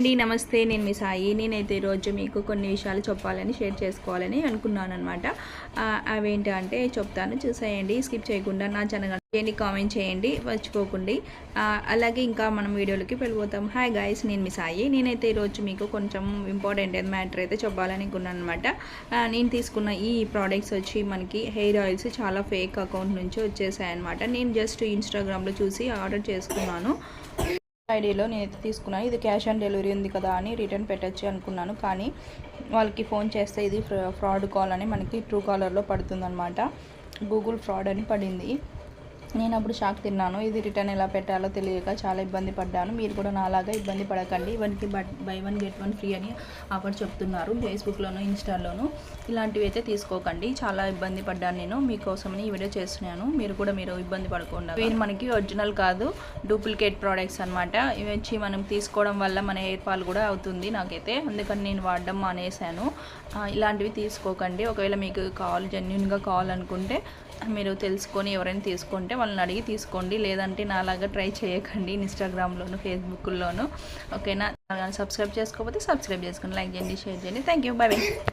అండి నమస్తే. నేను మీ సాయి. నేనైతే ఈరోజు మీకు కొన్ని విషయాలు చెప్పాలని షేర్ చేసుకోవాలని అనుకున్నాను అనమాట అవేంటి అంటే చెప్తాను. చూసేయండి. స్కిప్ చేయకుండా నా ఛానల్ చేయండి కామెంట్ చేయండి మర్చిపోకండి. అలాగే ఇంకా మనం వీడియోలకి వెళ్ళిపోతాం. హాయ్ గాయస్ నేను మీ సాయి. నేనైతే ఈరోజు మీకు కొంచెం ఇంపార్టెంట్ మ్యాటర్ అయితే చెప్పాలనుకున్నాను అనమాట నేను తీసుకున్న ఈ ప్రోడక్ట్స్ వచ్చి మనకి హెయిర్ ఆయిల్స్ చాలా ఫేక్ అకౌంట్ నుంచి వచ్చేసాయి అనమాట నేను జస్ట్ ఇన్స్టాగ్రామ్లో చూసి ఆర్డర్ చేసుకున్నాను. ఐడిలో నేనైతే తీసుకున్నాను ఇది క్యాష్ ఆన్ డెలివరీ ఉంది కదా అని రిటర్న్ పెట్టచ్చు అనుకున్నాను. కానీ వాళ్ళకి ఫోన్ చేస్తే ఇది ఫ్రా- ఫ్రాడ్ కాల్ అని మనకి ట్రూ కాలర్లో పడుతుందన్నమాట. గూగుల్ ఫ్రాడ్ అని పడింది. నేను అప్పుడు షాక్ తిన్నాను. ఇది రిటర్న్ ఎలా పెట్టాలో తెలియక చాలా ఇబ్బంది పడ్డాను. మీరు కూడా నాలాగా ఇబ్బంది పడకండి. వన్కి buy one get one free అని ఆఫర్ చెప్తున్నారు ఫేస్బుక్లోను ఇన్స్టాలోను. ఇలాంటివి అయితే తీసుకోకండి. చాలా ఇబ్బంది పడ్డాను నేను. మీకోసమని ఈ వీడియో చేస్తున్నాను. మీరు కూడా మీరు ఇబ్బంది పడకుండా. ఇవి మనకి ఒరిజినల్ కాదు. డూప్లికేట్ ప్రోడక్ట్స్ అనమాట ఇవి వచ్చి మనం తీసుకోవడం వల్ల మన హెయిర్ ఫాల్ కూడా అవుతుంది నాకైతే. అందుకని నేను వాడడం మానేశాను. ఇలాంటివి తీసుకోకండి. ఒకవేళ మీకు కావాలి జెన్యున్గా కావాలనుకుంటే మీరు తెలుసుకొని ఎవరైనా తీసుకుంటే వాళ్ళని అడిగి తీసుకోండి. లేదంటే నాలాగా ట్రై చేయకండి ఇన్స్టాగ్రామ్లోను ఫేస్బుక్లోను. ఓకేనా? సబ్స్క్రైబ్ చేసుకోకపోతే సబ్స్క్రైబ్ చేసుకోండి లైక్ చేయండి షేర్ చేయండి. Thank you. Bye bye.